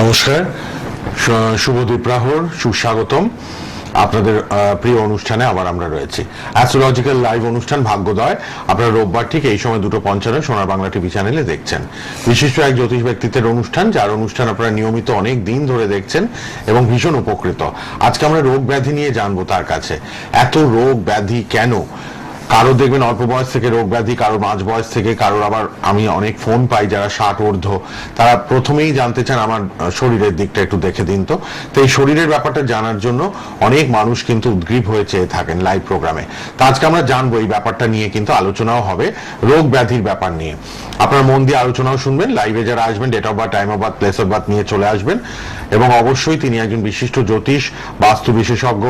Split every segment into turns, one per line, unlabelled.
নমস্কার। শুভদীপ প্রহর সুস্বাগতম। আপনাদের প্রিয় অনুষ্ঠানে আবার আমরা রয়েছি। অ্যাস্ট্রোলজিক্যাল লাইভ অনুষ্ঠান ভাগ্যোদয়। আপনারা রোববার ঠিক এই সময় দুটো পঞ্চান্ন সোনার বাংলা টিভি চ্যানেলে দেখছেন। বিশিষ্ট এক জ্যোতিষ ব্যক্তিত্বের অনুষ্ঠান, যার অনুষ্ঠান আপনারা নিয়মিত অনেক দিন ধরে দেখছেন এবং ভীষণ উপকৃত। আজকে আমরা রোগ ব্যাধি নিয়ে জানব তার কাছে। এত রোগ ব্যাধি কেন? কারও দেখবেন অল্প বয়স থেকে রোগ ব্যাধি, কারও মাঝ বয়স থেকে, কারোর আবার আমি অনেক ফোন পাই যারা ষাট ঊর্ধ্ব। তারা প্রথমেই জানতে চান আমার শরীরের দিকটা একটু দেখে দিন তো। তো এই শরীরের ব্যাপারটা জানার জন্য অনেক মানুষ কিন্তু উদ্গ্রীব হয়ে চেয়ে থাকেন লাইভ প্রোগ্রামে তো আজকে আমরা জানব এই ব্যাপারটা নিয়ে কিন্তু আলোচনাও হবে রোগ ব্যাধির ব্যাপার নিয়ে। আপনার মন দিয়ে আলোচনাও শুনবেন লাইভে যারা আসবেন date of birth time of birth place of birth নিয়ে চলে আসবেন। এবং অবশ্যই তিনি একজন বিশিষ্ট জ্যোতিষ, বাস্তু বিশেষজ্ঞ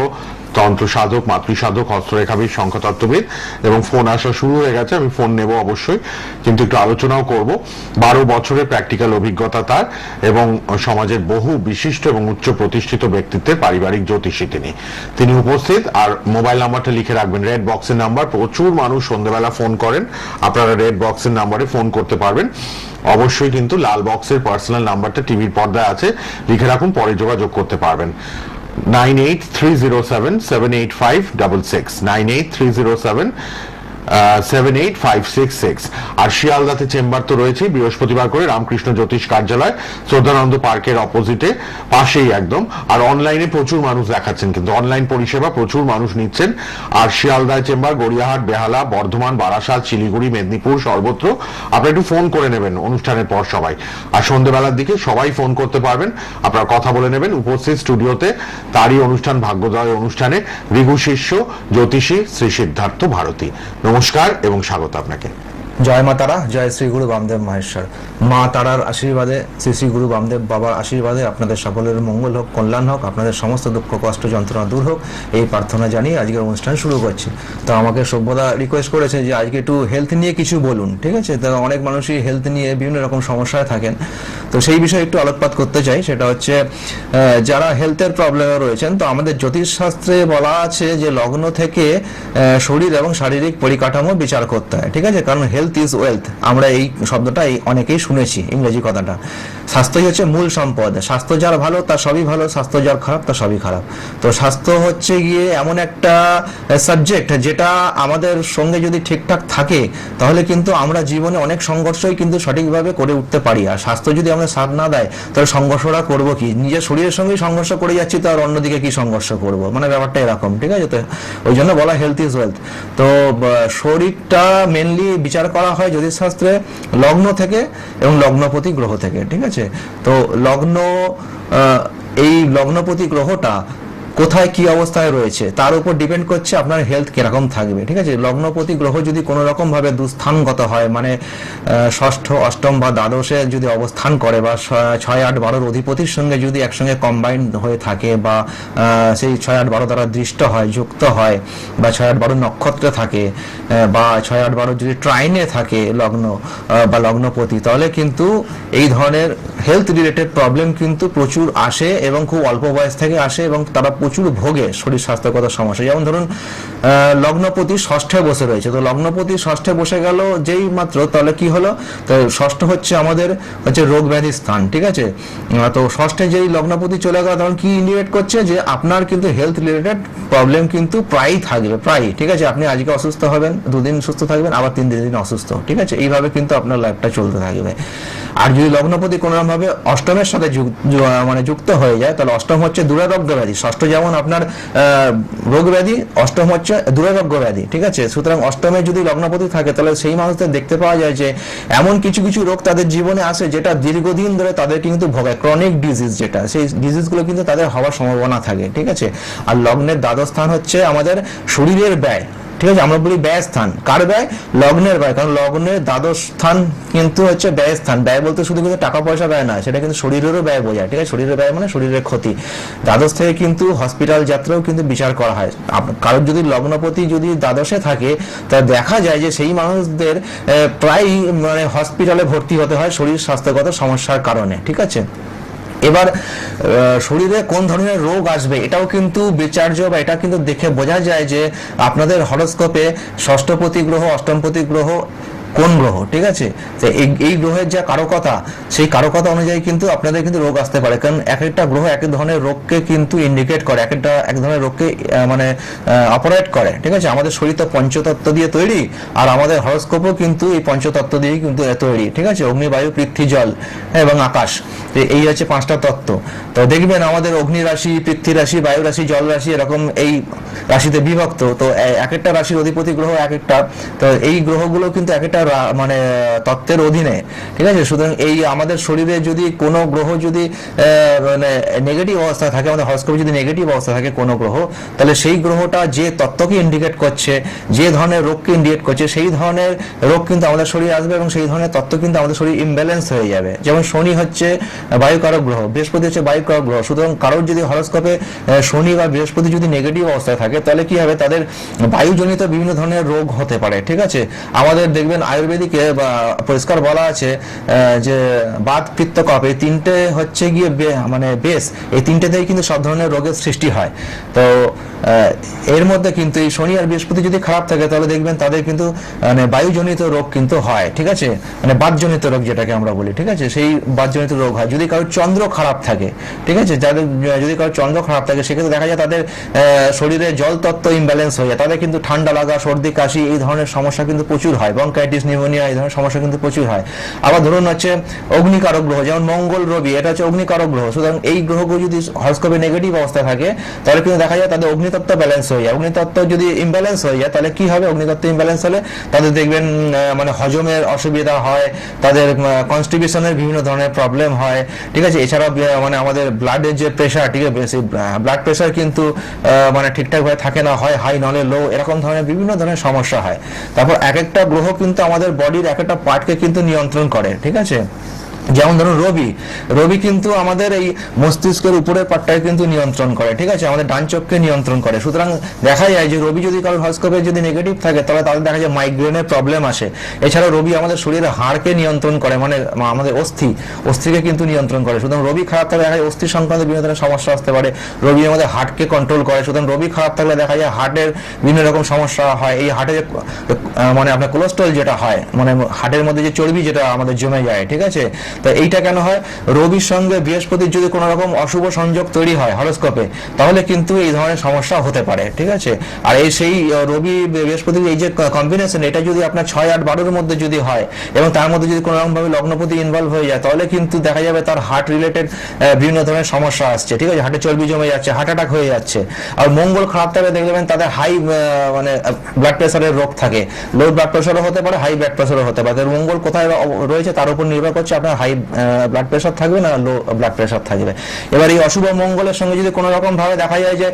তন্ত্র সাধক মাতৃ সাধক হস্তরেখাবিদ শঙ্খতত্ত্ববিদ এবং ফোন আসা শুরু হয়ে গেছে। আমি ফোন নেব অবশ্যই, কিন্তু একটু আলোচনাও করব। বারো বছরের প্র্যাকটিক্যাল অভিজ্ঞতা তার এবং সমাজের বহু বিশিষ্ট এবং উচ্চ প্রতিষ্ঠিত ব্যক্তিত্বের পারিবারিক জ্যোতিষী তিনি। তিনি উপস্থিত, আর মোবাইল নাম্বারটা লিখে রাখবেন। রেড বক্সের নাম্বার প্রচুর মানুষ সন্ধ্যেবেলা ফোন করেন। আপনারা রেড বক্সের নাম্বারে ফোন করতে পারবেন। অবশ্যই কিন্তু লাল বক্সের পার্সোনাল নাম্বারটা টিভির পর্দায় আছে। লিখে রাখুন, পরে যোগাযোগ করতে পারবেন। Nine eight three zero seven eight five six six আর শিয়ালদাতে চেম্বার তো রয়েছে বৃহস্পতিবার করে রামকৃষ্ণ জ্যোতিষ কার্যালয়, শ্রদ্ধানন্দ পার্কের অপোজিটে পাশেই একদম। আর অনলাইনে প্রচুর মানুষ দেখাচ্ছেন কিন্তু অনলাইন পরিষেবা প্রচুর মানুষ নিচ্ছেন। আর শিয়ালদায় চেম্বার, গড়িয়াহাট, বেহালা, বর্ধমান, বারাসাত, শিলিগুড়ি, মেদিনীপুর, সর্বত্র। আপনি একটু ফোন করে নেবেন অনুষ্ঠানের পর সবাই। আর সন্ধ্যেবেলার দিকে সবাই ফোন করতে পারবেন। আপনারা কথা বলে নেবেন উপস্থিত স্টুডিওতে তারই অনুষ্ঠান, ভাগ্যোদয় অনুষ্ঠানে। রিঘু শিষ্য, জ্যোতিষী, শ্রী সিদ্ধার্থ ভারতী। নমস্কার এবং স্বাগত আপনাকে।
জয় মা তারা, জয় শ্রী গুরু বামদেব মহেশ্বর। মা তারার আশীর্বাদে, শ্রী শ্রী গুরু বামদেব বাবার আশীর্বাদে আপনাদের সকলের মঙ্গল হোক, কল্যাণ হোক, আপনাদের সমস্ত দুঃখ, কষ্ট, যন্ত্রণা দূর হোক, এই প্রার্থনা জানিয়ে আজকের অনুষ্ঠান শুরু করছি। তো আমাকে সভ্যতা রিকোয়েস্ট করেছে যে আজকে একটু হেলথ নিয়ে কিছু বলুন, ঠিক আছে? তো অনেক মানুষই হেলথ নিয়ে বিভিন্ন রকম সমস্যায় থাকেন। তো সেই বিষয়ে একটু আলোকপাত করতে চাই, সেটা হচ্ছে যারা হেলথের প্রবলেমে রয়েছেন, তো আমাদের জ্যোতিষশাস্ত্রে বলা আছে যে লগ্ন থেকে শরীর এবং শারীরিক পরিকাঠামো বিচার করতে হয়, ঠিক আছে? কারণ হেলথ ইজ ওয়েলথ আমরা এই শব্দটা অনেকেই শুনেছি ইংরেজি কথাটা। স্বাস্থ্যই হচ্ছে মূল সম্পদ। স্বাস্থ্য যার ভালো, তার সবই ভালো। স্বাস্থ্য যার খারাপ, তার সবই খারাপ। তো স্বাস্থ্য হচ্ছে গিয়ে এমন একটা সাবজেক্ট যেটা আমাদের সঙ্গে যদি ঠিকঠাক থাকে, তাহলে কিন্তু আমরা জীবনে অনেক সংঘর্ষই কিন্তু সঠিকভাবে করে উঠতে পারি। আর স্বাস্থ্য যদি আমাদের সাথ না দেয়, তাহলে সংঘর্ষটা করব কি? নিজের শরীরের সঙ্গেই সংঘর্ষ করে যাচ্ছি, তো আর অন্যদিকে কি সংঘর্ষ করব? মানে ব্যাপারটা এরকম, ঠিক আছে? তো ওই জন্য বলা হেলথ ইজ ওয়েলথ তো শরীরটা মেনলি বিচার করা হয় জ্যোতিষশাস্ত্রে লগ্ন থেকে এবং লগ্নপতি গ্রহ থেকে, ঠিক আছে? তো লগ্ন এই লগ্নপতি গ্রহটা কোথায় কি অবস্থায় রয়েছে, তার উপর ডিপেন্ড করছে আপনার হেলথ কীরকম থাকবে, ঠিক আছে? লগ্নপতি গ্রহ যদি কোনো রকম ভাবে দুস্থানগত হয় মানে ষষ্ঠ, অষ্টম বা দ্বাদশে যদি অবস্থান করে বা ছয় আট বারোর অধিপতির সঙ্গে যদি একসঙ্গে কম্বাইন হয়ে থাকে বা সেই ছয় আট বারো দ্বারা দৃষ্ট হয়, যুক্ত হয় বা ছয় আট বারো নক্ষত্রে থাকে বা ছয় আট বারো যদি ট্রাইনে থাকে লগ্ন বা লগ্নপতি, তাহলে কিন্তু এই ধরনের হেলথ রিলেটেড প্রবলেম কিন্তু প্রচুর আসে এবং খুব অল্প বয়স থেকে আসে এবং তারা প্রচুর ভোগে শরীর স্বাস্থ্যগত সমস্যা। যেমন ধরুন লগ্নপতি ষষ্ঠে বসে রয়েছে। তো লগ্নপতি ষষ্ঠে বসে গেল যেই মাত্র, তাহলে কি হলো? তো ষষ্ঠ হচ্ছে আমাদের হচ্ছে রোগ ব্যাধি স্থান, ঠিক আছে? তো ষষ্ঠে যেই লগ্নপতি চলে গেল, তখন কি ইন্ডিকেট করছে যে আপনার কিন্তু হেলথ রিলেটেড প্রবলেম কিন্তু প্রায়ই থাকবে, প্রায়ই, ঠিক আছে? আপনি আজকে অসুস্থ হবেন, দুদিন সুস্থ থাকবেন, আবার তিন দিন অসুস্থ, ঠিক আছে? এইভাবে কিন্তু আপনার লাইফটা চলতে থাকবে। আর যদি লগ্নপতি কোনো ভাবে অষ্টমের সাথে মানে যুক্ত হয়ে যায়, তাহলে অষ্টম হচ্ছে দুরারোগ্য ব্যাধি ষষ্ঠ যেমন আপনার রোগ ব্যাধি অষ্টম হচ্ছে দুরারোগ্য ব্যাধি ঠিক আছে? সুতরাং অষ্টমে যদি লগ্নপতি থাকে, তাহলে সেই মানুষদের দেখতে পাওয়া যায় যে, এমন কিছু কিছু রোগ তাদের জীবনে আসে যেটা দীর্ঘদিন ধরে তাদের কিন্তু ভোগায় ক্রনিক ডিজিজ যেটা, সেই ডিজিজগুলো কিন্তু তাদের হওয়ার সম্ভাবনা থাকে, ঠিক আছে? আর লগ্নের দ্বাদশ স্থান হচ্ছে আমাদের শরীরের ব্যয়। ঠিক আছে, আমরা বলি ব্যয় স্থান। কার ব্যয়? লগ্নের ব্যয়। কারণ লগ্নের দ্বাদশ স্থান কিন্তু হচ্ছে ব্যয় স্থান। ব্যয় বলতে শুধু কিন্তু টাকা পয়সা ব্যয় না সেটা কিন্তু শরীরেরও ব্যয় বোঝায়, ঠিক আছে? শরীরের ব্যয় মানে শরীরের ক্ষতি। দ্বাদশ থেকে কিন্তু হসপিটাল যাত্রাও কিন্তু বিচার করা হয়। কারোর যদি লগ্নপতি যদি দ্বাদশে থাকে, তা দেখা যায় যে সেই মানুষদের প্রায় মানে হসপিটালে ভর্তি হতে হয় শরীর স্বাস্থ্যগত সমস্যার কারণে, ঠিক আছে? এবার শরীরে কোন ধরনের রোগ আসবে এটাও কিন্তু বিচার্য বা এটা কিন্তু দেখে বোঝা যায় যে আপনাদের হরস্কোপে ষষ্ঠপতি গ্রহ অষ্টমপতি গ্রহ কোন গ্রহ ঠিক আছে? তো এই গ্রহের যা কারকতা সেই কারকতা অনুযায়ী কিন্তু আপনাদের কিন্তু রোগ আসতে পারে। কারণ এক একটা গ্রহ এক ধরনের রোগকে কিন্তু ইন্ডিকেট করে এক একটা এক ধরনের রোগকে মানে অপারেট করে ঠিক আছে? আমাদের শরীর তো পঞ্চতত্ত্ব দিয়ে তৈরি আর আমাদের হরস্কোপও কিন্তু এই পঞ্চতত্ত্ব দিয়েই কিন্তু তৈরি ঠিক আছে? অগ্নি বায়ু পৃথ্বী জল হ্যাঁ, এবং আকাশ এই হচ্ছে পাঁচটা তত্ত্ব। তো দেখবেন আমাদের অগ্নি রাশি পৃথ্বী রাশি বায়ু রাশি জল রাশি এরকম এই রাশিতে বিভক্ত তো এক একটা রাশির অধিপতি গ্রহ এক একটা তো এই গ্রহগুলো কিন্তু এক একটা মানে তত্ত্বের অধীনে, ঠিক আছে? সুতরাং এই আমাদের শরীরে যদি কোনো গ্রহ যদি মানে নেগেটিভ অবস্থা থাকে, আমাদের হরস্কোপে যদি নেগেটিভ অবস্থা থাকে কোনো গ্রহ, তাহলে সেই গ্রহটা যে তত্ত্বকে ইন্ডিকেট করছে, যে ধরনের রোগকে ইন্ডিকেট করছে, সেই ধরনের রোগ কিন্তু আমাদের শরীরে আসবে এবং সেই ধরনের তত্ত্ব কিন্তু আমাদের শরীর ইমব্যালেন্স হয়ে যাবে। যেমন শনি হচ্ছে বায়ুকারক গ্রহ, বৃহস্পতি হচ্ছে বায়ুকারক গ্রহ, সুতরাং কারোর যদি হরস্কোপে শনি বা বৃহস্পতি যদি নেগেটিভ অবস্থায় থাকে, তাহলে কি হবে? তাদের বায়ুজনিত বিভিন্ন ধরনের রোগ হতে পারে, ঠিক আছে? আমাদের দেখবেন আয়ুর্বেদিকে পরিষ্কার বলা আছে যে বাত পিত্ত কফ, এই তিনটে হচ্ছে গিয়ে মানে বেশ এই তিনটেতেই কিন্তু সব ধরনের রোগের সৃষ্টি হয়। তো এর মধ্যে কিন্তু এই শনি আর বৃহস্পতি যদি খারাপ থাকে, তাহলে দেখবেন তাদের কিন্তু মানে বায়ুজনিত রোগ কিন্তু হয়, ঠিক আছে? মানে বাদজনিত রোগ যেটাকে আমরা বলি, ঠিক আছে? সেই বাদজনিত রোগ হয়। যদি কারোর চন্দ্র খারাপ থাকে, ঠিক আছে? যাদের, যদি কারোর চন্দ্র খারাপ থাকে, সেক্ষেত্রে দেখা যায় তাদের শরীরে জল তত্ত্ব ইমব্যালেন্স হয়ে যায়। তাদের কিন্তু ঠান্ডা লাগা, সর্দি, কাশি, এই ধরনের সমস্যা কিন্তু প্রচুর হয় বঙ্কাইটিস নিউমোনিয়া এই ধরনের সমস্যা কিন্তু প্রচুর হয়। আবার ধরুন হচ্ছে অগ্নিকারক গ্রহ, যেমন মঙ্গল রবি, এটা হচ্ছে অগ্নিকারক গ্রহ। সুতরাং এই গ্রহগুলো যদি হরস্কোপে নেগেটিভ অবস্থায় থাকে, তাহলে কিন্তু দেখা যায় তাদের অগ্নিতত্ত্ব ব্যালেন্স হয়ে যায়। অগ্নিতত্ত্ব যদি ইমব্যালেন্স হয়ে যায়, তাহলে কি হবে? অগ্নিতত্ত্ব ইমব্যালেন্স হলে তাদের দেখবেন মানে হজমের অসুবিধা হয়, তাদের কনস্টিবিউশনের বিভিন্ন ধরনের প্রবলেম হয়। ঠিক আছে? এছাড়াও মানে আমাদের ব্লাডের যে প্রেশার ঠিক আছে? ব্লাড প্রেশার কিন্তু মানে ঠিকঠাকভাবে থাকে না, হয় হাই নলে লো এরকম ধরনের বিভিন্ন ধরনের সমস্যা হয়। তারপর এক একটা গ্রহ কিন্তু আমাদের বডির এক একটা পার্টকে কিন্তু নিয়ন্ত্রণ করে ঠিক আছে? যেমন ধরুন রবি রবি কিন্তু আমাদের এই মস্তিষ্কের উপরের পাটটাকে কিন্তু নিয়ন্ত্রণ করে, ঠিক আছে? আমাদের ডান চোখকে নিয়ন্ত্রণ করে। সুতরাং দেখা যায় যে রবি যদি কারোর হরস্কোপে যদি নেগেটিভ থাকে, তাহলে তাদের দেখা যায় মাইগ্রেনের প্রবলেম আসে। এছাড়াও রবি আমাদের শরীরের হাড়কে নিয়ন্ত্রণ করে মানে আমাদের অস্থি, অস্থিকে কিন্তু নিয়ন্ত্রণ করে। সুতরাং রবি খারাপ থাকলে দেখা যায় অস্থি সংক্রান্ত বিভিন্ন ধরনের সমস্যা আসতে পারে। রবি আমাদের হার্টকে কন্ট্রোল করে। সুতরাং রবি খারাপ থাকলে দেখা যায় হার্টের বিভিন্ন রকম সমস্যা হয়। এই হার্টে মানে আপনার কোলেস্ট্রল যেটা হয় মানে হার্টের মধ্যে যে চর্বি যেটা আমাদের জমে যায়, ঠিক আছে? তো এইটা কেন হয়? রবির সঙ্গে বৃহস্পতির যদি কোনো রকম অশুভ সংযোগ তৈরি হয় হরস্কোপে, তাহলে কিন্তু এই ধরনের সমস্যা হতে পারে, ঠিক আছে? আর এই সেই রবি বৃহস্পতির এই যে কম্বিনেশন এটা যদি আপনার ছয় আট বারোর মধ্যে যদি হয় এবং তার মধ্যে যদি কোনো রকম ভাবে লগ্নপতি ইনভলভ হয়ে যায়, তাহলে কিন্তু দেখা যাবে তার হার্ট রিলেটেড বিভিন্ন ধরনের সমস্যা আসছে, ঠিক আছে? হার্টে চর্বি জমে যাচ্ছে হার্ট অ্যাটাক হয়ে যাচ্ছে। আর মঙ্গল খারাপ থাকলে দেখবেন তাদের হাই মানে ব্লাড প্রেশারের রোগ থাকে। লো ব্লাড প্রেশারও হতে পারে হাই ব্লাড প্রেশারও হতে পারে। মঙ্গল কোথায় রয়েছে তার উপর নির্ভর করছে আপনার হাই ব্লাড প্রেশার থাকবে না লো ব্লাড প্রেশার থাকবে। এবার এই অশুভ মঙ্গলের সঙ্গে যদি কোনো রকম ভাবে দেখা যায় যে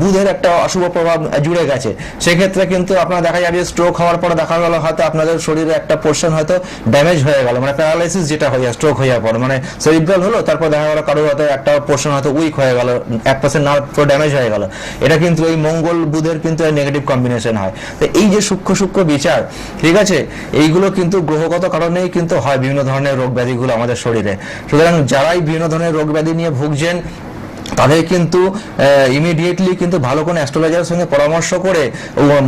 বুধের একটা অশুভ প্রভাব জুড়ে গেছে, সেক্ষেত্রে কিন্তু আপনার দেখা যাবে স্ট্রোক হওয়ার পরে দেখা গেল হয়তো আপনাদের শরীরে একটা পোর্শন হয়তো ড্যামেজ হয়ে গেল মানে প্যারালাইসিস যেটা হয়ে যায় স্ট্রোক হয়ে পর মানে সেরিব্রাল হলো, তারপর দেখা গেল কারও হয়তো একটা পোর্শন হয়তো উইক হয়ে গেল, এক পার্সেন্ট নার্ভ পুরো ড্যামেজ হয়ে গেল। এটা কিন্তু এই মঙ্গল, বুধের কিন্তু নেগেটিভ কম্বিনেশন হয়। তো এই যে সূক্ষ্ম সূক্ষ্ম বিচার, ঠিক আছে? এইগুলো কিন্তু গ্রহগত কারণেই কিন্তু হয়, বিভিন্ন ধরনের রোগ ব্যাধিগুলো। আমাদের শরীরে। সুতরাং যারাই বিভিন্ন ধরনের রোগ ব্যাধি নিয়ে ভুগছেন তাদের কিন্তু ইমিডিয়েটলি কিন্তু ভালো কোনো অ্যাস্ট্রোলজারের সঙ্গে পরামর্শ করে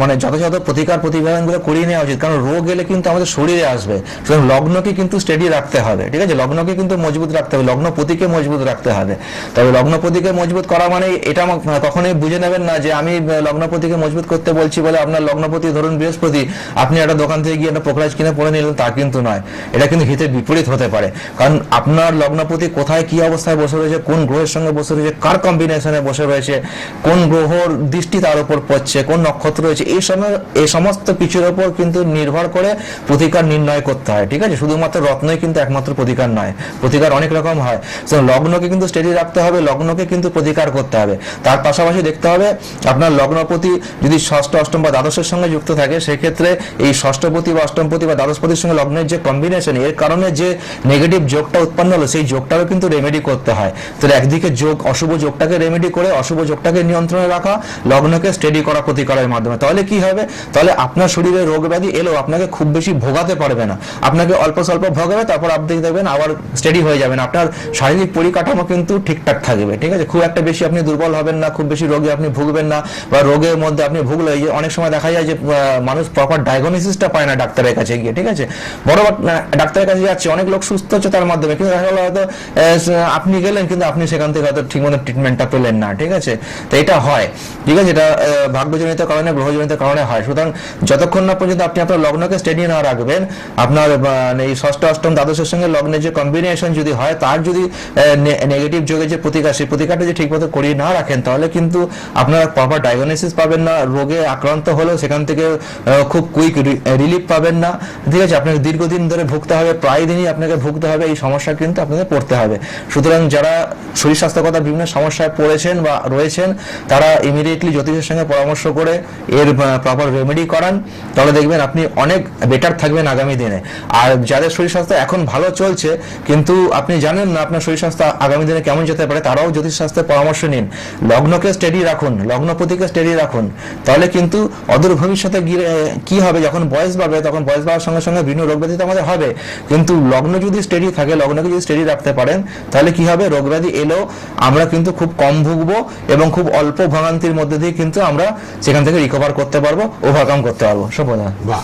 মানে যথাযথ প্রতিকার প্রতিবেদনগুলো করিয়ে নেওয়া উচিত। কারণ রোগ এলে কিন্তু আমাদের শরীরে আসবে। সুতরাং লগ্নকে কিন্তু স্টেডি রাখতে হবে, ঠিক আছে? লগ্নকে কিন্তু মজবুত রাখতে হবে, লগ্নপতিকে মজবুত রাখতে হবে। তবে লগ্নপতিকে মজবুত করা মানে এটা কখনোই বুঝে নেবেন না যে আমি লগ্নপতিকে মজবুত করতে বলছি বলে আপনার লগ্নপতি, ধরুন বৃহস্পতি, আপনি একটা দোকান থেকে গিয়ে একটা পোকরাজ কিনে পরে নিলেন, তা কিন্তু নয়। এটা কিন্তু হিতে বিপরীত হতে পারে। কারণ আপনার লগ্নপতি কোথায়, কি অবস্থায় বসে রয়েছে, কোন গ্রহের সঙ্গে বসে রয়েছে কার কম্বিনেশনে বসে রয়েছে কোন গ্রহর দৃষ্টি তার উপর পড়ছে কোন নক্ষত্র রয়েছে এই সময় এই সমস্ত কিছুর উপর কিন্তু নির্ভর করে প্রতিকার নির্ণয় করতে হয় ঠিক আছে? শুধুমাত্র রত্নই কিন্তু একমাত্র প্রতিকার নয় প্রতিকার অনেক রকম হয়। So, লগ্নকে কিন্তু স্টেডি রাখতে হবে লগ্নকে কিন্তু প্রতিকার করতে হবে। তার পাশাপাশি দেখতে হবে আপনার লগ্নপতি যদি ষষ্ঠ অষ্টম বা দ্বাদশের সঙ্গে যুক্ত থাকে সেক্ষেত্রে এই ষষ্ঠপতি বা অষ্টমপতি বা দ্বাদশপতির সঙ্গে লগ্নের যে কম্বিনেশন এর কারণে যে নেগেটিভ যোগটা উৎপন্ন হলো সেই যোগটাও কিন্তু রেমেডি করতে হয়। তাহলে একদিকে যোগ অশুভ যোগটাকে রেমেডি করে অশুভ যোগটাকে নিয়ন্ত্রণে রাখা লগ্নকে স্টেডি করা প্রতিকারের মাধ্যমে। তাহলে কি হবে? তাহলে আপনার শরীরে রোগ ব্যাধি এলেও আপনাকে খুব বেশি ভোগাতে পারবে না। আপনাকে অল্প স্বল্প ভোগাবে তারপর আপনি দেখবেন আবার স্টেডি হয়ে যাবেন আপনার শারীরিক পরিকাঠামো কিন্তু ঠিকঠাক থাকবে ঠিক আছে? খুব একটা বেশি আপনি দুর্বল হবেন না খুব বেশি রোগে আপনি ভুগবেন না বা রোগের মধ্যে আপনি ভুগলে যে অনেক সময় দেখা যায় যে মানুষ প্রপার ডায়াগনোসিসটা পায় না ডাক্তারের কাছে গিয়ে ঠিক আছে? বড় বড়, ডাক্তারের কাছে যাচ্ছে অনেক লোক সুস্থ হচ্ছে তার মাধ্যমে কিন্তু দেখা গেলো হয়তো আপনি গেলেন কিন্তু আপনি সেখান থেকে হয়তো ঠিক মতো ট্রিটমেন্টটা পেলেন না ঠিক আছে? তো এটা হয়। ঠিক আছে এটা ভাগ্যজনিত কারণে গ্রহজনিত কারণে হয়। সুতরাং যতক্ষণ না পর্যন্ত আপনি আপনার লগ্নকে স্টেডি না রাখবেন আপনার আহ, এই ষষ্ঠ অষ্টম দ্বাদশের সঙ্গে লগ্নের যে কম্বিনেশন যদি হয় তার যদি নেগেটিভ যোগে যে প্রতিকার সেই প্রতিকারটা যে ঠিকমতো করিয়ে না রাখেন তাহলে কিন্তু আপনারা প্রপার ডায়াগনোসিস পাবেন না রোগে আক্রান্ত হলেও সেখান থেকে খুব কুইক রিলিফ পাবেন না। ঠিক আছে আপনাকে দীর্ঘদিন ধরে ভুগতে হবে প্রায় দিনই আপনাকে ভুগতে হবে এই সমস্যা কিন্তু আপনাদের পড়তে হবে। সুতরাং যারা শরীর স্বাস্থ্যগত বিভিন্ন সমস্যায় পড়েছেন বা রয়েছেন, তারা ইমিডিয়েটলি জ্যোতিষের সঙ্গে পরামর্শ করে এর প্রপার রেমেডি করান। তাহলে দেখবেন আপনি অনেক বেটার থাকবেন আগামী দিনে। আর যাদের শরীর স্বাস্থ্য এখন ভালো চলছে, কিন্তু আপনি জানেন না আপনার শরীর স্বাস্থ্য আগামী দিনে কেমন যেতে পারে, তারাও জ্যোতিষ শাস্ত্রের পরামর্শ নিন। লগ্নকে স্টেডি রাখুন, লগ্নপতিকে স্টেডি রাখুন। তাহলে কিন্তু অদূর ভবিষ্যতে গিয়ে কি হবে? যখন বয়স বাড়বে, তখন বয়স বাড়ার সঙ্গে সঙ্গে বিভিন্ন রোগ ব্যাধি তো আমাদের হবে। কিন্তু লগ্ন যদি স্টেডি থাকে, লগ্নকে যদি স্টেডি রাখতে পারেন, তাহলে কি হবে? রোগ ব্যাধি এলেও আমরা কিন্তু খুব কম ভুগবো এবং খুব অল্প ভোগান্তির মধ্যে দিয়ে কিন্তু আমরা সেখান থেকে রিকভার করতে পারব ওভারকাম করতে পারব। সফলা
বাহ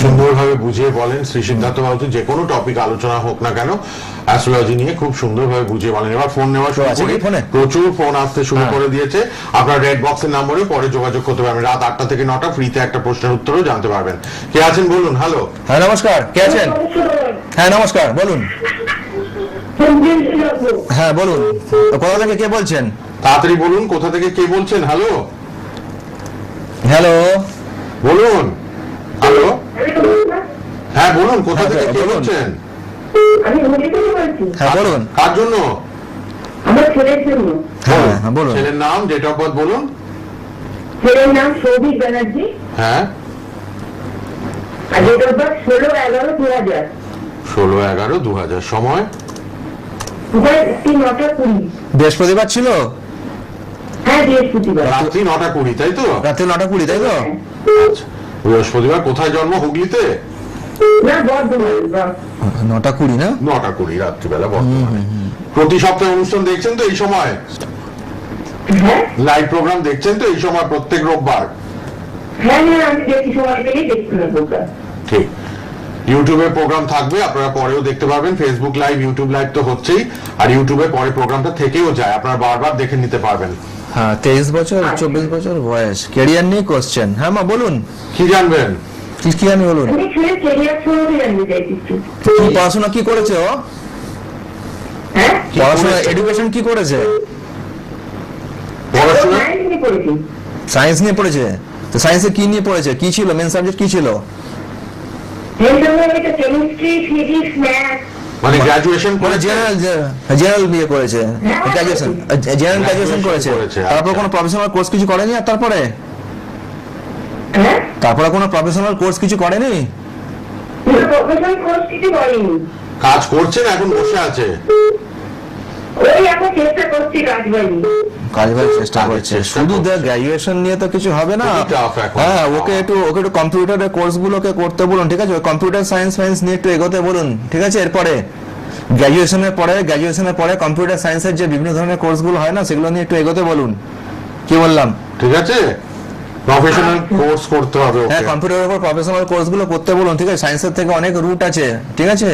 সুন্দরভাবে বুঝিয়ে বলেন শ্রী সিদ্ধার্থ বাবু যে কোনো টপিক আলোচনা হোক না কেন অ্যাস্ট্রোলজি নিয়ে খুব সুন্দরভাবে বুঝিয়ে বলেন। এবার ফোন নেওয়া শুরু করি।
ফোনে?
প্রচুর ফোন আসতে শুরু
হ্যাঁ।
করে দিয়েছে। আপনার রেড বক্সের নম্বরে পরে যোগাযোগ করতে পারবেন। রাত আটটা থেকে নটা ফ্রিতে একটা প্রশ্নের উত্তরও জানতে পারবেন। কে আছেন বলুন? হ্যালো
হ্যাঁ নমস্কার। কে আছেন? হ্যাঁ নমস্কার বলুন। হ্যাঁ বলুন। কোথা থেকে কে বলছেন?
তাড়াতাড়ি বলুন কোথা থেকে কে বলছেন? হ্যালো
হ্যালো
বলুন। হ্যালো হ্যাঁ বলুন কোথা
হ্যাঁ,
থেকে কে বলছেন?
হ্যাঁ বলুন।
কার জন্য?
আমার ছেলের জন্য।
হ্যাঁ হ্যাঁ বলুন।
ছেলের নাম ডেট অফ বার্থ বলুন।
ছেলের নাম সৌভিক ব্যানার্জি।
হ্যাঁ।
আর ডেট অফ বার্থ ষোলো এগারো দু হাজার
ষোলো এগারো দু হাজার সময়
উভয় তিন নটা কুড়ি
বৃহস্পতিবার ছিল?
হ্যাঁ
রাত্রি নটা কুড়ি তাই তো?
রাত্রি নটা কুড়ি তাই তো?
আচ্ছা। বৃহস্পতিবার কোথায় জন্ম হুগলিতে?
নটা কুড়ি না?
নটা কুড়ি রাত্রিবেলা বর্তমানে প্রতি সপ্তাহে অনুষ্ঠান দেখছেন তো এই সময়?
হ্যাঁ?
লাইভ প্রোগ্রাম দেখছেন তো এই সময় প্রত্যেক রোববার?
হ্যাঁ হ্যাঁ আমি দেখি সময় পেলেই দেখছি না প্রোগ্রাম
ঠিক। ইউটিউবে প্রোগ্রাম থাকবে আপনারা পরেও দেখতে পারবেন। ফেসবুক লাইভ ইউটিউব লাইভ তো হচ্ছেই। আর ইউটিউবে পরে প্রোগ্রামটা থেকেও যায় আপনারা বারবার দেখে নিতে পারবেন।
হ্যাঁ তেইশ বছর চব্বিশ বছর বয়স। কেরিয়ার নিয়ে কোশ্চেন হ্যাঁ মা বলুন।
কি জানবেন?
কি কি আমি বলুন? পড়াশোনা কি করেছে ও?
হ্যাঁ?
পড়াশোনা এডুকেশন কি করেছে?
পড়াশোনা?
সায়েন্স নিয়ে পড়েছে।
তো সায়েন্সে কি নিয়ে পড়েছে? কি ছিল? মেন সাবজেক্ট কি ছিল
এর সঙ্গে আমি তো কেমিস্ট্রি ফিজিক্স ম্যাথ
মানে গ্রাজুয়েশন
মানে জেনারেল জেনারেল বিয়ে করেছে। গ্রাজুয়েশন জেনারেল গ্রাজুয়েশন করেছে।
করেছে,
তারপর
আচ্ছা।
কোনো প্রফেশনাল কোর্স কিছু করেনি আর তারপরে?
হ্যাঁ?
তারপরে কোনো প্রফেশনাল কোর্স কিছু করেনি?
প্রফেশনাল কোর্স কিছু করিনি।
কাজ করছেন এখন বসে আছে
ওই এখন চেষ্টা করছি কাজ বাড়ি
চেষ্টা করছে শুধু
করছে।
গ্রাজুয়েশন নিয়ে তো কিছু হবে না। হ্যাঁ ওকে একটু ওকে একটু কম্পিউটারের কোর্সগুলোকে করতে বলুন ঠিক আছে? কম্পিউটার সায়েন্স সায়েন্স নিয়ে একটু এগোতে বলুন ঠিক আছে? এরপরে গ্রাজুয়েশনের পরে গ্রাজুয়েশনের পরে কম্পিউটার সায়েন্সের যে বিভিন্ন ধরনের কোর্সগুলো হয় না সেগুলো নিয়ে একটু এগোতে বলুন। কি বললাম?
ঠিক আছে? প্রফেশনাল কোর্স করতে হবে
হ্যাঁ কম্পিউটারের উপর প্রফেশনাল কোর্সগুলো করতে বলুন ঠিক আছে? সায়েন্সের থেকে অনেক রুট আছে ঠিক আছে?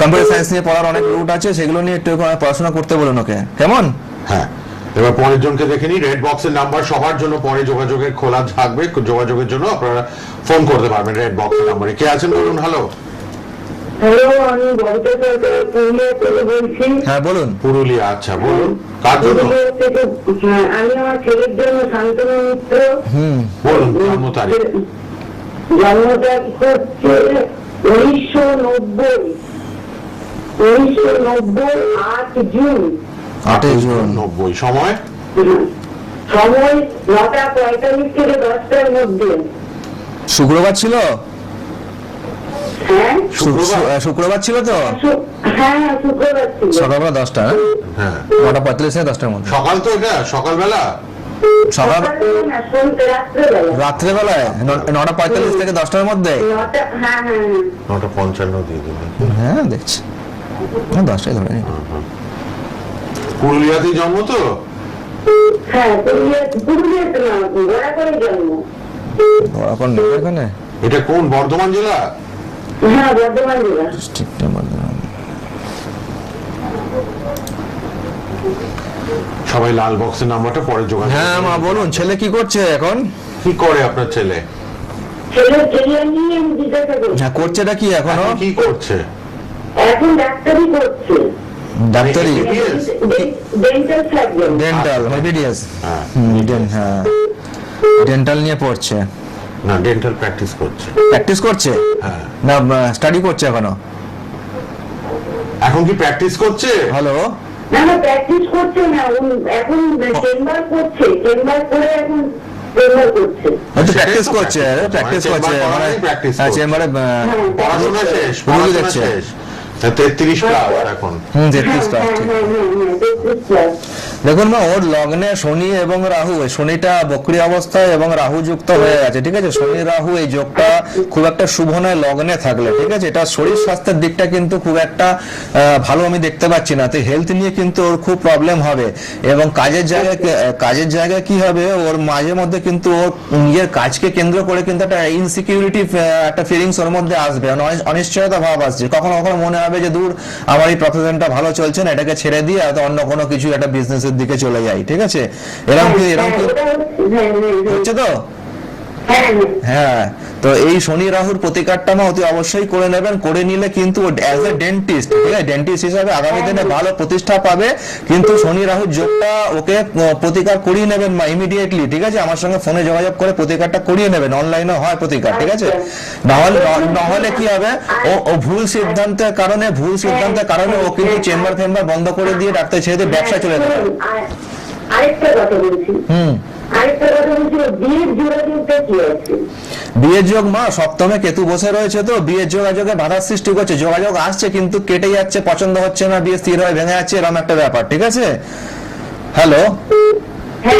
কম্পিউটার সায়েন্স নিয়ে পড়ার অনেক রুট আছে সেগুলো নিয়ে একটু পড়াশোনা করতে বলুন ওকে। কেমন?
হ্যাঁ। এবার পরের জনকে দেখে নিই রেড বক্সের নাম্বার সবার জন্য পরে যোগাযোগের খোলা থাকবে যোগাযোগের জন্য আপনারা ফোন করতে পারবেন রেড বক্সের নাম্বারে কে আছেন বলুন? হ্যালো
হ্যালো আমি ববিতা সরকার পুরুলিয়া থেকে বলছি।
হ্যাঁ বলুন।
পুরুলিয়া আচ্ছা বলুন। কার জন্য?
পুরুলিয়া থেকে হ্যাঁ, আমি আমার ছেলের জন্য শান্তনু মিত্র।
হুম।
বলুন জন্ম তারিখ।
জন্ম তারিখ হচ্ছে উনিশশো নব্বই। উনিশশো নব্বই আট জুন।
আটই জুন।
নব্বই সময়?
সময় নটা পঁয়তাল্লিশ থেকে দশটার মধ্যে।
শুক্রবার ছিল?
হ্যাঁ
শুক্রবার। ছিল তো?
হ্যাঁ হ্যাঁ
সকালবেলা দশটা হ্যাঁ?
হ্যাঁ।
নটা পঁয়তাল্লিশ থেকে দশটার মধ্যে।
সকাল তো এটা সকালবেলা?
সকাল
সকালে না সন্ধ্যে রাত্রেবেলা।
রাত্রেবেলায়? নটা পঁয়তাল্লিশ থেকে দশটার মধ্যে?
নটা হ্যাঁ হ্যাঁ হ্যাঁ।
নটা পঞ্চান্ন দিয়ে দিলেন।
হ্যাঁ দেখছি। হ্যাঁ দশটাই ধরে নিন।
পুরুলিয়াতেই জন্ম তো?
হ্যাঁ পুরুলিয়া পুরুলিয়াতে না গড়া করে জন্ম
এখানে?
এটা কোন বর্ধমান জেলা?
হ্যাঁ বর্ধমান জেলা
সবাই লাল বক্সের নাম্বারটা পরে যোগাযোগ
হ্যাঁ মা বলুন ছেলে কি করছে এখন?
কি করে আপনার ছেলে?
ছেলে কেরিয়ার নিয়ে আমি জিজ্ঞাসা করি
হ্যাঁ করছেটা কি
এখনও? কি করছে?
এখন ডাক্তারি করছে।
ডাক্তারি
Yes.
Dental surgeon.
Dental BDS
হ্যাঁ।
হ্যাঁ। ডেন্টাল নিয়ে পড়ছে।
না ডেন্টাল প্র্যাকটিস করছে।
প্র্যাকটিস করছে?
হ্যাঁ।
না স্টাডি করছে এখনও?
এখন কি প্র্যাকটিস করছে?
হ্যালো
না না প্র্যাকটিস করছে না এখন চেম্বার করছে চেম্বার করে এখন
প্র্যাকটিস করছে। প্র্যাকটিস
মানে
করছে মানে হ্যাঁ
করছে।
চেম্বারে
পড়াশোনা শেষ পড়াশোনা শেষ। তেত্রিশ প্লাস এখন।
হুম তেত্রিশ
হ্যাঁ
দেখুন মা, ওর লগ্নে শনি এবং রাহু শনিটা বক্রি অবস্থায় এবং রাহু যুক্ত হয়ে আছে, ঠিক আছে? শনি, রাহু, এই যোগটা খুব একটা শুভ নয়, লগ্নে থাকলে, ঠিক আছে? এটা শরীর স্বাস্থ্যের দিকটা কিন্তু খুব একটা ভালো আমি দেখতে পাচ্ছি না, তো হেলথ নিয়ে কিন্তু ওর খুব প্রবলেম হবে। এবং কাজের জায়গায় কাজের জায়গায় কি হবে? ওর মাঝে মধ্যে কিন্তু ওর নিজের কাজকে কেন্দ্র করে কিন্তু একটা ইনসিকিউরিটি একটা ফিলিংস ওর মধ্যে আসবে অনিশ্চয়তা ভাব আসছে। কখনো কখনো মনে হবে যে, দূর, আমার এই প্রফেশনটা ভালো চলছে না, এটাকে ছেড়ে দিয়ে হয়তো অন্য কোনো কিছু, একটা বিজনেসের দিকে চলে যাই ঠিক আছে এরকম কি এরকম
হ্যাঁ, হ্যাঁ, হ্যাঁ, হ্যাঁ।
হচ্ছে তো
হ্যাঁ, হ্যাঁ।
হ্যাঁ তো এই শনি রাহুর প্রতিকারটা মা অতি অবশ্যই করে নেবেন করে নিলে কিন্তু অ্যাজ এ ডেন্টিস্ট ঠিক আছে? ডেন্টিস্ট হিসাবে আগামী দিনে ভালো প্রতিষ্ঠা পাবে কিন্তু শনি রাহুর যোগটা ওকে প্রতিকার করিয়ে নেবেন মা ইমিডিয়েটলি ঠিক আছে? আমার সঙ্গে ফোনে যোগাযোগ করে প্রতিকারটা করিয়ে নেবেন অনলাইনে হয় প্রতিকার ঠিক আছে? নাহলে নাহলে কি হবে? ও ও ভুল সিদ্ধান্তের কারণে ভুল সিদ্ধান্তের কারণে ও কিন্তু চেম্বার ফেম্বার বন্ধ করে দিয়ে ডাক্তার ছেড়ে দিয়ে ব্যবসা চলে যাবে।
আরেকটা কথা বলছি।
হুম।
আরেকটা কথা বলছি কি আছে
বিয়ের যোগ মা সপ্তমে কেতু বসে রয়েছে তো বিয়ের যোগাযোগে বাধার সৃষ্টি করছে যোগাযোগ আসছে কিন্তু কেটে যাচ্ছে পছন্দ হচ্ছে না বিয়ে স্থির হয়ে ভেঙে যাচ্ছে এরকম একটা ব্যাপার ঠিক আছে? হ্যালো।
হ্যাঁ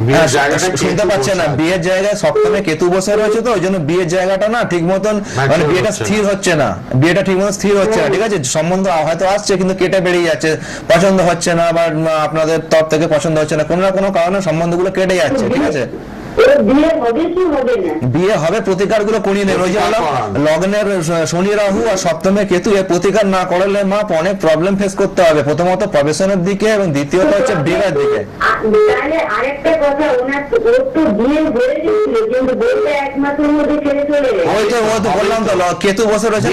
বিয়ের
হ্যাঁ,
জায়গাটা
শু- শুনতে পাচ্ছে না বিয়ের জায়গায় সপ্তমে কেতু বসে রয়েছে তো ওই জন্য বিয়ের জায়গাটা না ঠিক মতন মানে বিয়েটা স্থির হচ্ছে না বিয়েটা ঠিক মতন স্থির হচ্ছে না ঠিক আছে? সম্বন্ধ হয়তো আসছে কিন্তু কেটে বেরিয়ে যাচ্ছে পছন্দ হচ্ছে না বা আপনাদের তরফ থেকে পছন্দ হচ্ছে না কোনো না কোনো কারণে সম্বন্ধগুলো কেটে যাচ্ছে ঠিক আছে?
বিয়ে হবে কি হবে না?
বিয়ে হবে প্রতিকারগুলো করিয়ে নেবে। লগ্নের শনি রাহু আর সপ্তমে কেতু এর প্রতিকার না করলে মা অনেক প্রবলেম ফেস করতে হবে। প্রথমত প্রফেশনের দিকে এবং দ্বিতীয়ত হচ্ছে বিয়ের দিকে।
আরেকটা কথা ওনার তো- বিয়ে গেছিল কিন্তু বইটা এক মাসের মধ্যে ছেড়ে চলে
ওই তো ওই তো বললাম তো কেতু বসে রয়েছে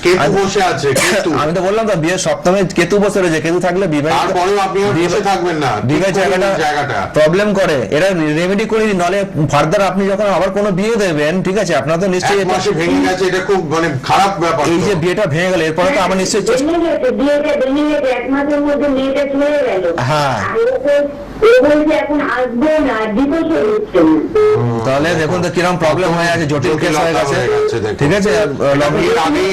কেতু বসে আছে কেতু।
আমি তো বললাম তো বিয়ের সপ্তমে কেতু বসে রয়েছে কেতু থাকলে
আপনি আর বসে থাকবেন না
বিবাহ জায়গাটা প্রবলেম করে। এরা রেমেডি করে দিন, নাহলে ফার্দার আপনি যখন আবার কোনো বিয়ে দেবেন ঠিক আছে আপনার তো নিশ্চয়ই এটা-
মাসে ভেঙে গেছে এটা খুব মানে খারাপ ব্যাপার
এই যে বিয়েটা ভেঙে গেল এরপরে তো আমার নিশ্চয়ই চেষ্টা
বিয়েটা ভেঙে গেছে এক মাসের মধ্যে মেয়েটা চলে গেল
হ্যাঁ। তাহলে দেখুন তো কীরকম প্রবলেম হয়ে আছে জটিল কেস হয়ে গেছে। ঠিক আছে
বিয়ের আগে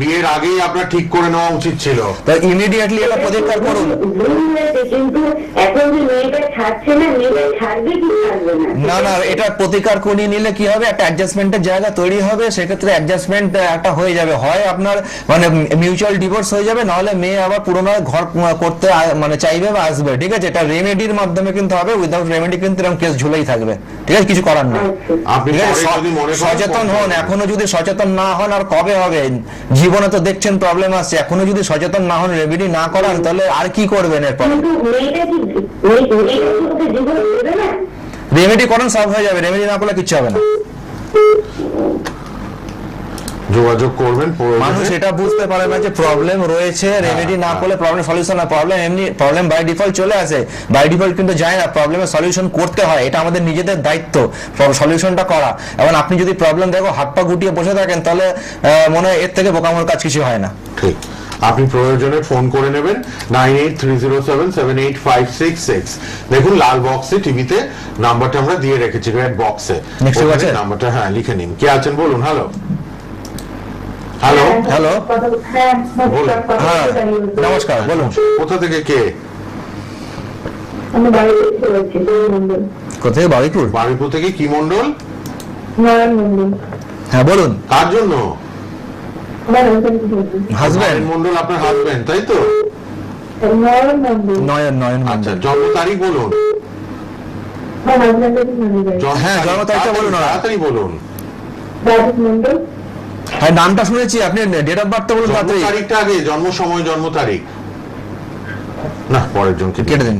বিয়ের আগেই আপনার ঠিক করে নেওয়া উচিত ছিল।
তো ইমিডিয়েটলি এটা প্রতিকার করুন।
ভুল হয়েছে কিন্তু এখন যে মেয়েটা ছাড়ছে না মেয়েটা ছাড়বে কি ছাড়বে
না?
না
না এটা প্রতিকার করিয়ে নিলে কি হবে? একটা অ্যাডজাস্টমেন্টের জায়গা তৈরি হবে সেক্ষেত্রে অ্যাডজাস্টমেন্ট একটা হয়ে যাবে। হয় আপনার মানে মিউচুয়াল ডিভোর্স হয়ে যাবে নাহলে মেয়ে আবার পুরোনো ঘর করতে মানে চাইবে বা আসবে। ঠিক আছে এটা রেমেডির মাধ্যমে কিন্তু হবে উইদাউট রেমেডি কিন্তু এরকম কেস ঝুলেই থাকবে। ঠিক আছে? কিছু করার নেই। সচেতন হন। এখনও যদি সচেতন না হন আর কবে হবে? জীবনে তো দেখছেন প্রবলেম আসছে। এখনও যদি সচেতন না হন রেমেডি না করান তাহলে আর কি করবেন এরপর? রেমেডি করেন সব হয়ে যাবে। রেমেডি না করলে কিচ্ছু হবে না।
যোগাযোগ করবেন
মানুষ এটা বুঝতে পারে না যে প্রবলেম রয়েছে রেমেডি না। করলে প্রবলেম সলিউশন না প্রবলেম এমনি প্রবলেম বাই ডিফল্ট চলে আসে। বাই ডিফল্ট কিন্তু যায় না প্রবলেমের সলিউশন করতে হয় এটা আমাদের নিজেদের দায়িত্ব সলিউশনটা করা। এবং আপনি যদি প্রবলেম দেখো হাত পা গুটিয়ে বসে থাকেন তাহলে মনে হয় এর থেকে বোকামোর কাজ কিছু হয় না।
ঠিক। আপনি প্রয়োজনে ফোন করে নেবেন nine eight three zero seven seven eight five six six দেখুন লাল বক্সে টিভিতে নাম্বারটা আমরা দিয়ে রেখেছি রেড বক্সে? নাম্বারটা হ্যাঁ লিখে নিন। কে আছেন বলুন? Hello hello
hello.
হ্যাঁ নমস্কার, কথা
হ্যাঁ বলুন।
কোথা থেকে কে?
কোথায় বাড়িপুর
বারুইপুর থেকে কি মন্ডল?
হ্যাঁ বলুন।
কার জন্য?
হাজবেন্ড
মন্ডল আপনার হাজবেন্ড তাই তো?
নয়ন নয়ন
আচ্ছা জন্ম তারিখ বলুন।
হ্যাঁ, জন্ম তারিখটা বলুন।
তাড়াতাড়ি বলুন।
মন্ডল
হ্যাঁ নামটা শুনেছি আপনি ডেট অফ বার্থটা বলুন তাড়াতাড়ি
তারিখটা আগে জন্ম সময় জন্ম তারিখ। না পরের জনকে
কেটে দিন।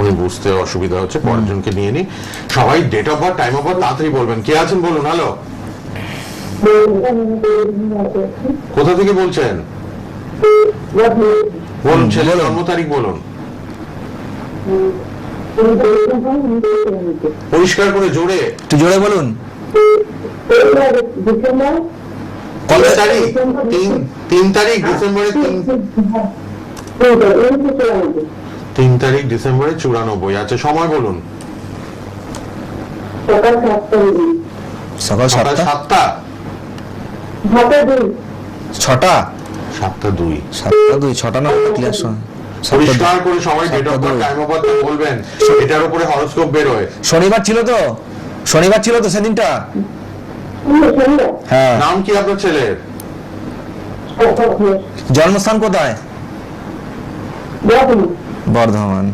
উনি বুঝতে অসুবিধা হচ্ছে পরের জনকে নিয়ে নি। সবাই date of birth time of birth তাড়াতাড়ি বলবেন। কে আছেন বলুন হ্যালো? কোথা থেকে বলছেন? বলুন ছেলের জন্ম তারিখ বলুন। পরিষ্কার করে জোরে।
একটু জোরে বলুন।
কত তারিখ? তিন তিন তারিখ ডিসেম্বরের তিন তারিখ ডিসেম্বরের চুরানব্বই। আচ্ছা সময় বলুন।
সকাল সাতটা।
ছটা?
সাতটা দুই।
সাতটা দুই ছটা না ক্লিয়ার শোন
পরিষ্কার করে সবাই date of birth time of birth বলবেন। এটার উপরে হরস্কোপ বেরোয়।
শনিবার ছিল তো? শনিবার ছিল তো সেদিনটা? হ্যাঁ।
নাম কি আপনার ছেলের?
জন্মস্থান কোথায়?
বর্ধমান।
বর্ধমান।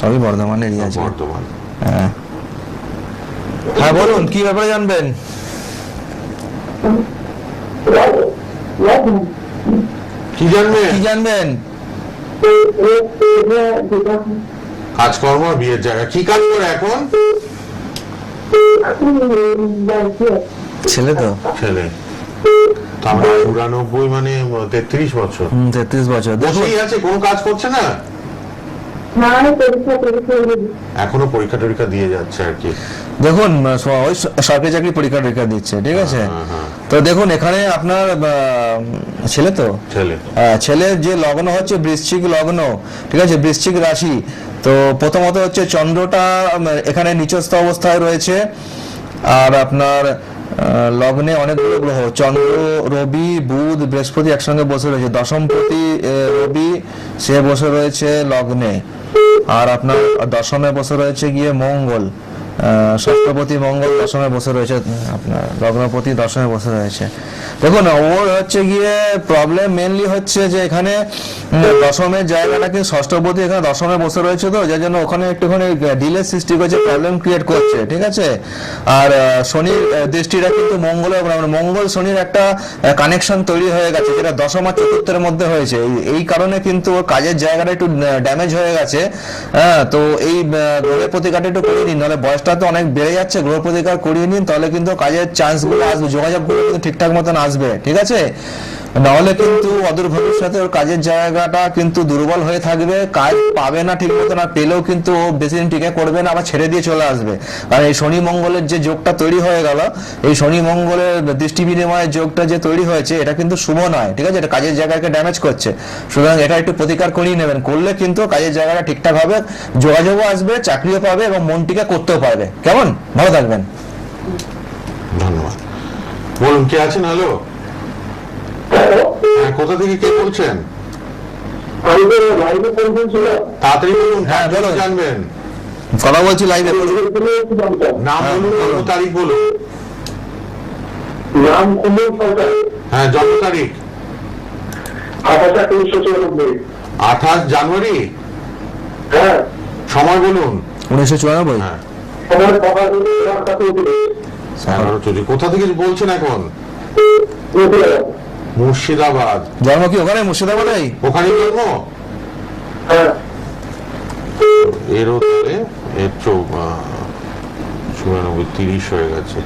সবই বর্ধমান এরিয়া আছে।
বর্তমান
হ্যাঁ। হ্যাঁ বলুন কি ব্যাপারে জানবেন?
কি জানবেন?
কি জানবেন?
কাজকর্ম বিয়ের জায়গা। কি কাজ করে এখন?
ছেলে তো?
ছেলে। চুরানব্বই মানে তেত্রিশ বছর।
তেত্রিশ বছর।
বসেই আছে কোনো কাজ করছে না?
না পরীক্ষা পরীক্ষা
এখনও পরীক্ষা টরীক্ষা দিয়ে যাচ্ছে আর কি।
দেখুন ওই সরকারি চাকরি পরীক্ষা টরীক্ষা দিচ্ছে ঠিক আছে?
হ্যাঁ, হ্যাঁ।
তো দেখুন এখানে আপনার আহ, ছেলে তো?
ছেলে।
ছেলের যে লগ্ন হচ্ছে বৃশ্চিক লগ্ন ঠিক আছে? বৃশ্চিক রাশি। তো প্রথমত হচ্ছে চন্দ্রটা এখানে নিচস্থ অবস্থায় রয়েছে। আর আপনার আহ, লগ্নে অনেকগুলো গ্রহ, চন্দ্র, রবি, বুধ, বৃহস্পতি একসঙ্গে বসে রয়েছে। দশমপতি রবি, সে বসে রয়েছে লগ্নে। আর আপনার দশমে বসে রয়েছে গিয়ে মঙ্গল। ষষ্ঠপতি মঙ্গল দশমে বসে রয়েছে আপনার লগ্নপতি দশমে বসে রয়েছে। দেখুন ওর হচ্ছে গিয়ে প্রবলেম মেনলি হচ্ছে যে এখানে দশমের জায়গাটা কিন্তু ষষ্ঠপতি এখানে দশমে বসে রয়েছে তো যার জন্য ওখানে একটুখানি ডিলে সৃষ্টি করছে প্রবলেম ক্রিয়েট করছে ঠিক আছে? আর শনির দৃষ্টিটা কিন্তু মঙ্গলের উপর, মানে মঙ্গল শনির একটা কানেকশন তৈরি হয়ে গেছে যেটা দশম আর চতুর্থের মধ্যে হয়েছে। এই- কারণে কিন্তু ওর কাজের জায়গাটা একটু ড্যামেজ হয়ে গেছে। হ্যাঁ তো এই গ্রহের প্রতিকারটা একটু করে নিন নাহলে বয়সটা তো অনেক বেড়ে যাচ্ছে, গ্রহ প্রতিকার করিয়ে নিন, তাহলে কিন্তু কাজের চান্সগুলো আসবে, যোগাযোগগুলো কিন্তু ঠিকঠাক মতন আসবে, ঠিক আছে? নাহলে কিন্তু অদূর ভবিষ্যতে ওর কাজের জায়গাটা কিন্তু দুর্বল হয়ে থাকবে, কাজ পাবে না ঠিক মতো না পেলেও কিন্তু ও বেশি দিন টিকে করবে না, আবার ছেড়ে দিয়ে চলে আসবে। কারণ এই শনি মঙ্গলের যে যোগটা তৈরি হয়ে গেল, এই শনি মঙ্গলের দৃষ্টি বিনিময়ের যোগটা যে তৈরি হয়েছে, এটা কিন্তু শুভ নয়, ঠিক আছে? এটা কাজের জায়গাকে ড্যামেজ করছে। সুতরাং এটা একটু প্রতিকার করিয়ে নেবেন। করলে কিন্তু কাজের জায়গাটা ঠিকঠাক হবে, যোগাযোগও আসবে, চাকরিও পাবে এবং মনটিকে করতেও পারবে। কেমন? ভালো থাকবেন।
ধন্যবাদ। বলুন, কে আছেন? হ্যালো হ্যাঁ কোথা থেকে কে বলছেন? তাড়াতাড়ি বলুন
হ্যাঁ,
কার জন্য
বলুন।
জানবেন?
কথা বলছি লাইভে
নাম
হ্যাঁ,
বলুন তারিখ বলুন?
নাম
হ্যাঁ জন্ম তারিখ?
আঠাশ
জানুয়ারি?
হ্যাঁ।
সময় বলুন।
উনিশশো চুরানব্বই?
হ্যাঁ। কোথা থেকে বলছেন এখন? মুর্শিদাবাদ।
জন্ম কি ওখানে? মুর্শিদাবাদেই
ওখানে জন্ম
হ্যাঁ।
তাহলে এর চৌ চুরানব্বই তিরিশ হয়ে গেছে।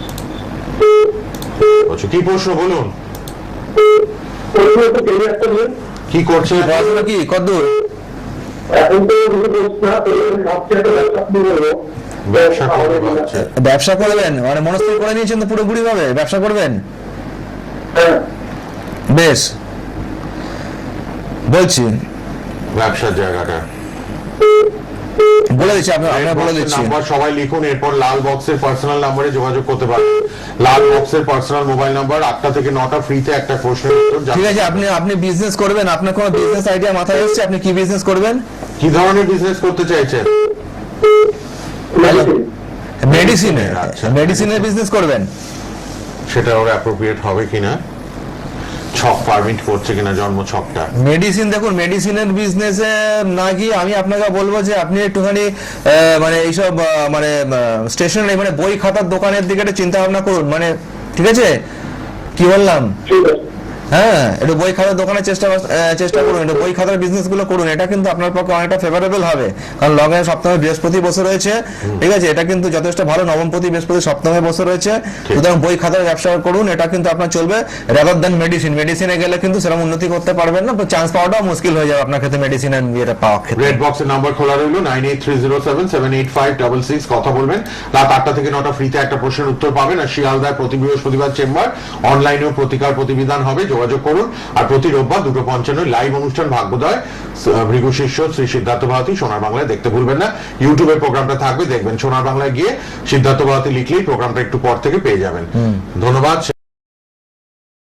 আচ্ছা কি প্রশ্ন বলুন? কি করছে?
পড়াশোনা কি? কদ্দূর?
ব্যবসা
করবেন? মানে মনস্থির করে নিয়েছেন তো পুরোপুরি ভাবে ব্যবসা করবেন?
হ্যাঁ।
বেশ। বলছি।
ব্যবসার জায়গাটা।
বলে দিচ্ছি আপনার আপনার বলে দিচ্ছি।
নাম্বার সবাই লিখুন এরপর লাল বক্সের পার্সোনাল নাম্বারে যোগাযোগ করতে পারেন। লাল বক্সের পার্সোনাল মোবাইল নাম্বার আটটা থেকে নটা ফ্রিতে একটা প্রশ্নের উত্তর
ঠিক আছে আপনি আপনি বিজনেস করবেন আপনার কোনো বিজনেস আইডিয়া মাথায় এসেছে? আপনি কি বিজনেস করবেন?
কি ধরনের বিজনেস করতে চাইছেন?
মেডিসিনে
আচ্ছা।
মেডিসিনের বিজনেস করবেন?
সেটা ওর অ্যাপ্রোপ্রিয়েট হবে কিনা? ছক পারমিট করছে কিনা জন্ম ছকটা।
মেডিসিন দেখুন মেডিসিনের বিজনেসে না গিয়ে আমি আপনাকে বলব যে আপনি একটুখানি আহ, মানে এইসব মানে স্টেশনারি মানে বই খাতার দোকানের দিকে একটা চিন্তা ভাবনা করুন। মানে ঠিক আছে? কি বললাম?
ঠিক আছে।
হ্যাঁ একটু বই খাতার দোকানে চেষ্টা চেষ্টা করুন একটু বই খাতার বিজনেসগুলো করুন এটা কিন্তু আপনার পক্ষে অনেকটা ফেভারেবল হবে। কারণ লগ্নের সপ্তমে বৃহস্পতি বসে রয়েছে ঠিক আছে? এটা কিন্তু যথেষ্ট ভালো নবমপতি বৃহস্পতি সপ্তমে বসে রয়েছে। সুতরাং বই খাতার ব্যবসা করুন এটা কিন্তু আপনার চলবে রাদার দেন মেডিসিন মেডিসিনে গেলে কিন্তু সেরকম উন্নতি করতে পারবেন না চান্স পাওয়াটাও মুশকিল হয়ে যাবে আপনার ক্ষেত্রে মেডিসিনের ইয়েটা পাওয়ার ক্ষেত্রে।
রেড বক্সের নাম্বার খোলা রইল nine eight three zero seven seven eight five double six কথা বলবেন। রাত আটটা থেকে নটা ফ্রিতে একটা প্রশ্নের উত্তর পাবেন আর শিয়ালদায় প্রতি বৃহস্পতিবার চেম্বার অনলাইনেও প্রতিকার প্রতিবিধান হবে। যোগাযোগ করুন। আর প্রতি রোববার দুটো পঞ্চান্ন লাইভ অনুষ্ঠান ভাগ্যোদয়। ভৃগু শিষ্য শ্রী সিদ্ধার্থ ভারতী সোনার বাংলায় দেখতে ভুলবেন না। ইউটিউবে প্রোগ্রামটা থাকবে দেখবেন সোনার বাংলায় গিয়ে সিদ্ধার্থ ভারতী লিখলেই প্রোগ্রামটা একটু পর থেকে পেয়ে যাবেন। ধন্যবাদ।